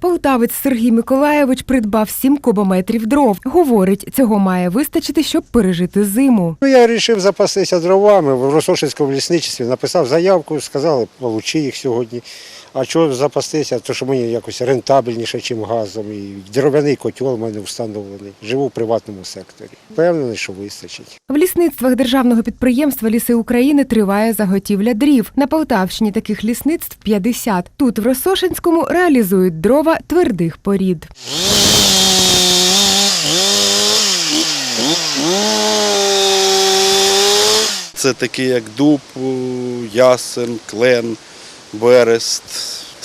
Полтавець Сергій Миколаєвич придбав 7 кубометрів дров. Говорить, цього має вистачити, щоб пережити зиму. Ну, я вирішив запастися дровами в Росошинському лісничестві, написав заявку, сказали, получи їх сьогодні. А чого запастися? То що мені якось рентабельніше, ніж газом. І дров'яний котел у мене встановлений. Живу в приватному секторі. Впевнений, що вистачить. В лісництвах державного підприємства Ліси України триває заготівля дрів. На Полтавщині таких лісництв 50. Тут в Росошинському реалізують дрова твердих порід. Це такі як дуб, ясен, клен, берест.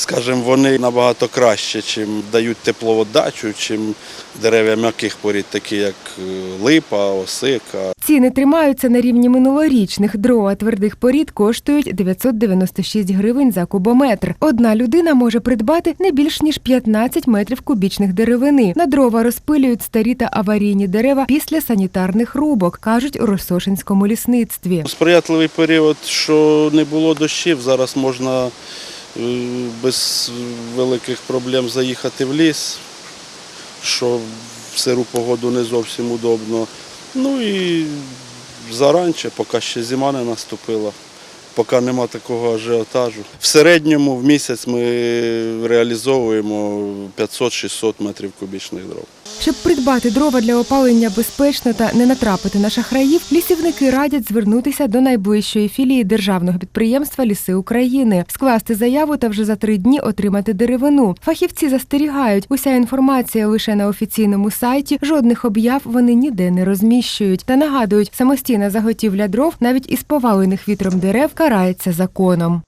Скажімо, вони набагато краще, чим дають тепловодачу, чим дерев'я м'яких порід, такі як е, липа, осика. Ціни тримаються на рівні минулорічних. Дрова твердих порід коштують 996 гривень за кубометр. Одна людина може придбати не більш ніж 15 метрів кубічних деревини. На дрова розпилюють старі та аварійні дерева після санітарних рубок, кажуть у Росошинському лісництві. Сприятливий період, що не було дощів, зараз можна без великих проблем заїхати в ліс, що в сиру погоду не зовсім удобно. Ну і заранче, поки ще зима не наступила, поки нема такого ажіотажу. В середньому в місяць ми реалізовуємо 500-600 метрів кубічних дров. Щоб придбати дрова для опалення безпечно та не натрапити на шахраїв, лісівники радять звернутися до найближчої філії державного підприємства Ліси України, скласти заяву та вже за три дні отримати деревину. Фахівці застерігають, уся інформація лише на офіційному сайті, жодних об'яв вони ніде не розміщують. Та нагадують, самостійна заготівля дров навіть із повалених вітром дерев карається законом.